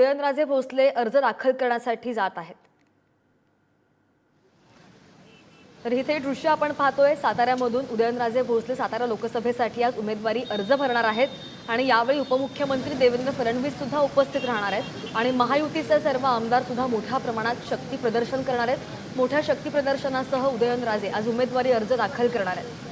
उदयनराजे भोसले अर्ज दाखल करण्यासाठी जात आहेत. तर इथे दृश्य आपण पाहतोय साताऱ्यामधून उदयनराजे भोसले सातारा लोकसभेसाठी आज उमेदवारी अर्ज भरणार आहेत आणि यावेळी उपमुख्यमंत्री देवेंद्र फडणवीस सुद्धा उपस्थित राहणार आहेत आणि महायुतीचे सर्व आमदार सुद्धा मोठ्या प्रमाणात शक्ती प्रदर्शन करणार आहेत. मोठ्या शक्ती प्रदर्शनासह उदयनराजे आज उमेदवारी अर्ज दाखल करणार आहेत.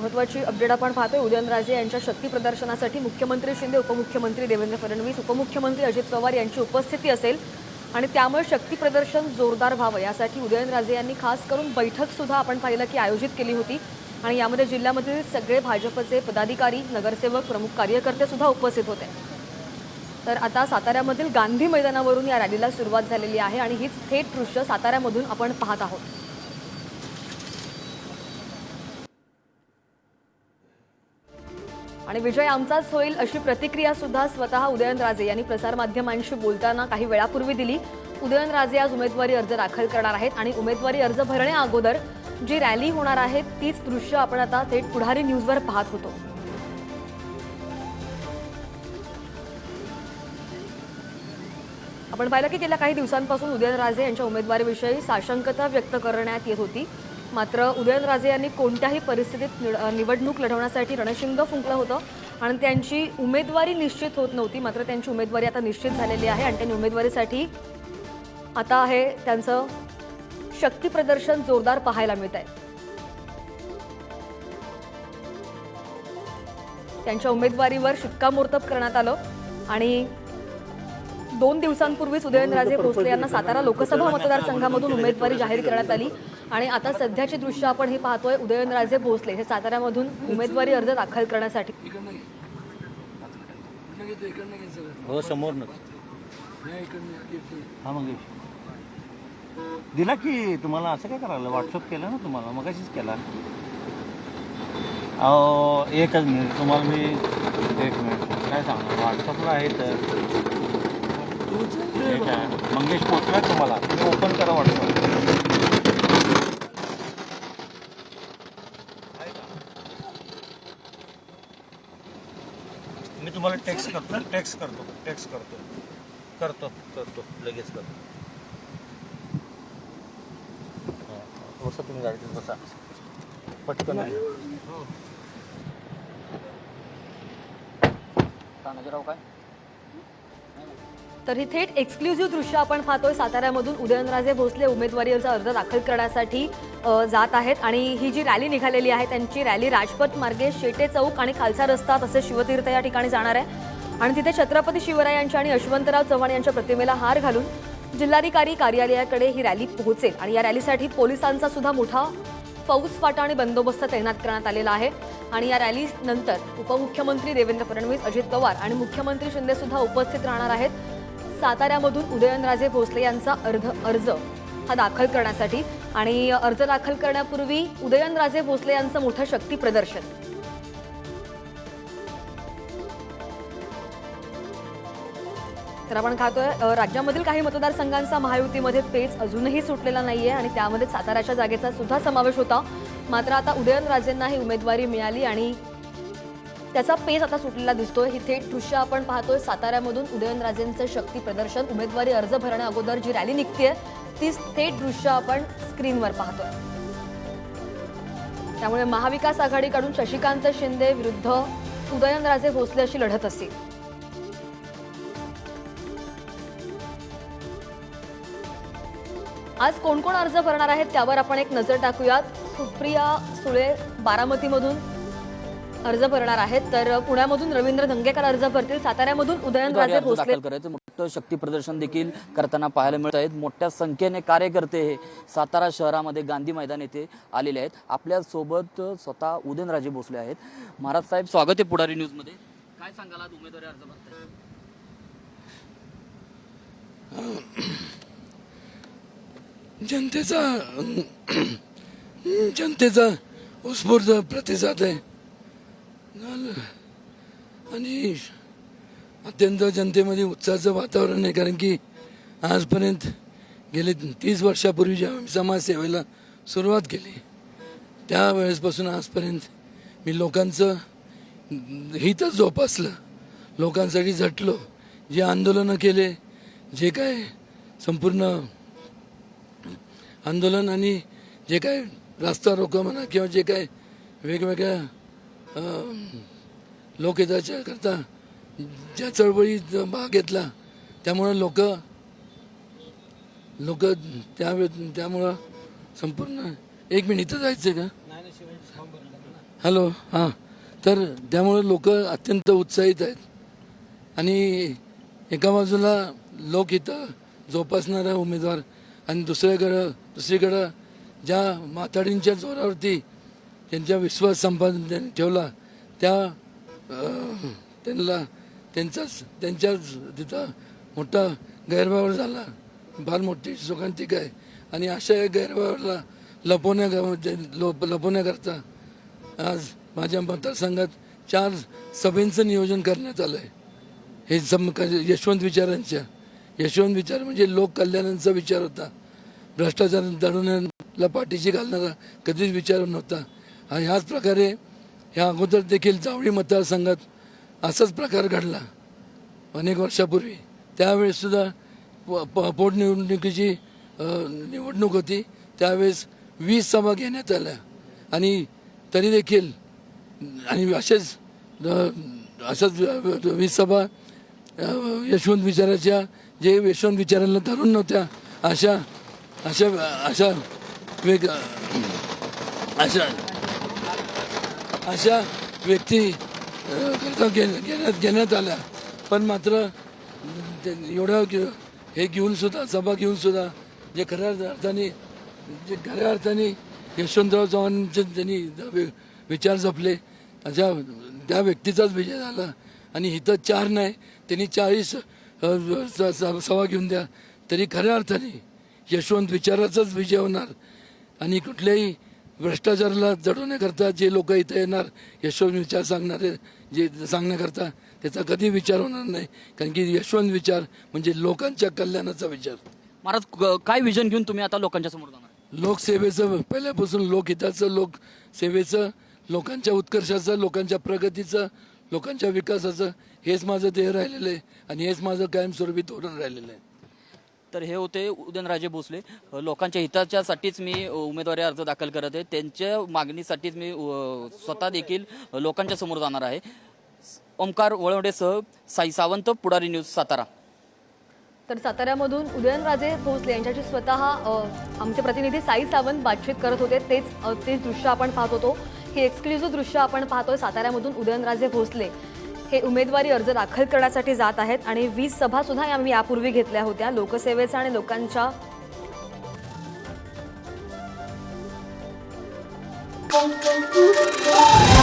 महत्वाची अपडेट आपण पाहतोय. उदयनराजे यांच्या शक्ती प्रदर्शनासाठी मुख्यमंत्री शिंदे उपमुख्यमंत्री देवेंद्र फडणवीस उपमुख्यमंत्री अजित पवार यांची उपस्थिती असेल. आणि त्यामुळे शक्ती प्रदर्शन जोरदार व्हावं. यासाठी उदयनराजे यांनी खास करून बैठक सुद्धा आपण पाहिलं की आयोजित केली होती. आणि यामध्ये जिल्ह्यामधील सगळे भाजपचे पदाधिकारी नगरसेवक प्रमुख कार्यकर्ते सुद्धा उपस्थित होते. तर आता साताऱ्यामधील गांधी मैदानावरून या रॅलीला सुरुवात झालेली आहे. आणि हीच थेट दृश्य साताऱ्यामधून आपण पाहत आहोत. आणि विजय आमचाच होईल अशी प्रतिक्रिया सुद्धा स्वतः उदयनराजे यांनी प्रसारमाध्यमांशी बोलताना काही वेळापूर्वी दिली. उदयनराजे आज उमेदवारी अर्ज दाखल करणार आहेत आणि उमेदवारी अर्ज भरण्या अगोदर जी रॅली होणार आहे तीच दृश्य आपण आता थेट पुढारी न्यूजवर पाहत होतो. आपण पाहिलं की गेल्या काही दिवसांपासून उदयनराजे यांच्या उमेदवारीविषयी साशंकता व्यक्त करण्यात येत होती. मात्र उदयनराजे यांनी कोणत्याही परिस्थितीत निड- निवडणूक लढवण्यासाठी रणशिंग फुंकलं होतं आणि त्यांची उमेदवारी निश्चित होत नव्हती. मात्र त्यांची उमेदवारी आता निश्चित झालेली आहे आणि त्यांनी उमेदवारीसाठी आता आहे त्यांचं शक्तीप्रदर्शन जोरदार पाहायला मिळत आहे. त्यांच्या उमेदवारीवर शिक्कामोर्तब करण्यात आलं आणि दोन दिवसांपूर्वीच उदयनराजे भोसले यांना सातारा लोकसभा मतदारसंघामधून उमेदवारी जाहीर करण्यात आली. आणि आता सध्याची दृश्य आपण हे पाहतोय उदयनराजे भोसले हे साताऱ्यामधून उमेदवारी अर्ज दाखल करण्यासाठी. हो हा मग दिला की तुम्हाला असं काय करायला? व्हॉट्सअप केलं ना तुम्हाला? मगाशीच केला. अहो एकच मिनिट. तुम्हाला मी एक मिनिट. काय सांगणार? व्हॉट्सअपला आहे तर. ठीक आहे. मंगेश पोचला तुम्हाला. तुम्ही ओपन करा व्हॉट्सअप मी तुम्हाला टेक्स्ट करतो टेक्स्ट करतो टेक्स्ट करतो. करतो करतो. लगेच करतो. हा, हा. बसा तुम्ही गाडीतून बसा. पटकन. आहे. तानाजीराव काय? तर ही थेट एक्सक्लुझिव्ह दृश्य आपण पाहतोय. साताऱ्यामधून उदयनराजे भोसले उमेदवारीचा अर्ज दाखल करण्यासाठी जात आहेत आणि ही जी रॅली निघालेली आहे त्यांची रॅली राजपथ मार्गे शेटे चौक आणि खालसा रस्ता तसेच शिवतीर्थ या ठिकाणी जाणार आहे. आणि तिथे छत्रपती शिवरायांच्या आणि यशवंतराव चव्हाण यांच्या प्रतिमेला हार घालून जिल्हाधिकारी कार्यालयाकडे ही रॅली पोहोचेल. आणि या रॅलीसाठी पोलिसांचा सुद्धा मोठा फौज फाटा आणि बंदोबस्त तैनात करण्यात आलेला आहे. आणि या रॅलीनंतर उपमुख्यमंत्री देवेंद्र फडणवीस अजित पवार आणि मुख्यमंत्री शिंदे सुद्धा उपस्थित राहणार आहेत. साताऱ्यामधून उदयनराजे भोसले यांचा अर्ध अर्ज हा दाखल करण्यासाठी आणि अर्ज दाखल करण्यापूर्वी उदयनराजे भोसले यांचं मोठं शक्ती प्रदर्शन. तर आपण खातोय राज्यामधील काही मतदारसंघांचा महायुतीमध्ये पेच अजूनही सुटलेला नाहीये आणि त्यामध्ये साताऱ्याच्या जागेचा सुद्धा समावेश होता. मात्र आता उदयनराजेंना ही उमेदवारी मिळाली आणि त्याचा पेच आता सुटलेला दिसतोय. ही थेट दृश्य आपण पाहतोय साताऱ्यामधून उदयनराजेंचं शक्ती प्रदर्शन. उमेदवारी अर्ज भरण्या अगोदर जी रॅली निघतेय तीच थेट दृश्य आपण स्क्रीनवर पाहतोय. त्यामुळे महाविकास आघाडीकडून शशिकांत शिंदे विरुद्ध उदयनराजे भोसले अशी लढत असेल आज कोण कोण अर्ज भरणार आहेत त्यावर आपण एक नजर टाकूयात. सुप्रिया सुळे बारामतीमधून अर्ज भरणार आहेत. तर पुण्यामधून रवींद्र धंगेकर अर्ज भरतील. साताऱ्यामधून उदयनराजे भोसले. दाखल करायचं. मोठं शक्ती प्रदर्शन देखील करताना पाहायला मिळत आहेत मोठ्या संख्येने कार्यकर्ते हे सातारा शहरामध्ये गांधी मैदान येथे आलेले आहेत. आपल्यासोबत स्वतः उदयनराजे भोसले आहेत. महाराज साहेब स्वागत आहे पुढारी न्यूजमध्ये काय सांगाल आज उमेदवारी अर्ज भरताय? जनतेचा जनतेचा उत्स्फूर्त प्रतिसाद आहे. आणि अत्यंत जनतेमध्ये उत्साहाचं वातावरण आहे कारण की आजपर्यंत गेले तीस वर्षापूर्वी जेव्हा मी समाजसेवेला सुरुवात केली त्यावेळेसपासून आजपर्यंत मी लोकांचं हितच जोपासलं. लोकांसाठी झटलो. जे आंदोलनं केले जे काय संपूर्ण आंदोलन आणि जे काय रास्ता रोको म्हणा किंवा जे काय वेगवेगळ्या लोकहिताच्या करता. ज्या चळवळीत भाग घेतला त्यामुळं लोक लोक त्यावेळे त्यामुळं संपूर्ण एक मिनिट इथं जायचं का? हॅलो हां. तर त्यामुळे लोक अत्यंत उत्साहित आहेत. आणि एका बाजूला लोकहितं जोपासणारा उमेदवार आणि दुसऱ्याकडं दुसरीकडं ज्या माताडींच्या जोरावरती त्यांचा विश्वास संपादन त्यांनी ठेवला. त्या त्यांना त्यांचाच त्यांच्याच तिथं मोठा गैरव्यवहार झाला. फार मोठी सुखांतिक आहे आणि अशा या गैरव्यवहारला लपवण्या लोप लपवण्याकरता आज माझ्या मतदारसंघात चार सभेंचं नियोजन करण्यात आलं आहे हे सम यशवंत विचारांच्या. यशवंत विचार म्हणजे लोककल्याणांचा विचार होता. भ्रष्टाचार दडवण्याला पाठीशी घालणारा कधीच विचार नव्हता. आणि ह्याच प्रकारे ह्या अगोदर देखील जावळी मतदारसंघात असाच प्रकार घडला. अनेक वर्षापूर्वी. त्यावेळेससुद्धा प- प- पोटनिवडणुकीची निवडणूक होती. त्यावेळेस वीस सभा घेण्यात आल्या. आणि तरी देखील आणि असेच अशाच वीस सभा यशवंत विचाराच्या जे यशवंत विचारांना धरून नव्हत्या अशा अशा अशा वेग अशा अशा व्यक्ती करता घे- घेण्यात घेण्यात आल्या. पण मात्र ते एवढं हे घेऊन सुद्धा सभा घेऊन सुद्धा जे खऱ्या अर्थाने जे खऱ्या अर्थाने यशवंतराव चव्हाणचे त्यांनी विचार जपले. अशा त्या व्यक्तीचाच विजय झाला. आणि इथं चार नाही त्यांनी चाळीस स- सभा घेऊन द्या. तरी खऱ्या अर्थाने यशवंत विचाराचाच विजय होणार. आणि कुठल्याही भ्रष्टाचाराला जडवण्याकरता जे लोक इथं येणार यशवंत विचार सांगणारे जे सांगण्याकरता त्याचा कधी विचार होणार नाही. कारण की यशवंत विचार म्हणजे लोकांच्या कल्याणाचा विचार. महाराज क- काय विजन घेऊन तुम्ही आता लोकांच्या समोर जाणार? लोकसेवेचं पहिल्यापासून लोकहिताचं लोकसेवेचं लोकांच्या उत्कर्षाचं लोकांच्या प्रगतीचं लोकांच्या विकासाचं हेच माझं ध्येय राहिलेलं आहे. आणि हेच माझं कायमस्वरूपी धोरण राहिलेलं आहे. तर हे होते उदयनराजे भोसले. लोकांच्या हिताच्यासाठीच मी उमेदवारी अर्ज दाखल करत आहे. त्यांच्या मागणीसाठीच मी स्वतः देखील लोकांच्या समोर जाणार आहे. ओंकार वळवडेसह साई सावंत पुढारी न्यूज सातारा. तर साताऱ्यामधून उदयनराजे भोसले यांच्याशी स्वतः आमचे प्रतिनिधी साई सावंत बातचीत करत होते. तेच तेच दृश्य आपण पाहत होतो. हे एक्सक्लुझिव्ह दृश्य आपण पाहतोय साताऱ्यामधून उदयनराजे भोसले. हे उमेदवारी अर्ज दाखल करण्यासाठी जात आहेत आणि वीस सभासुद्धा आम्ही यापूर्वी घेतल्या होत्या लोकसेवेचा आणि लोकांच्या Thank you.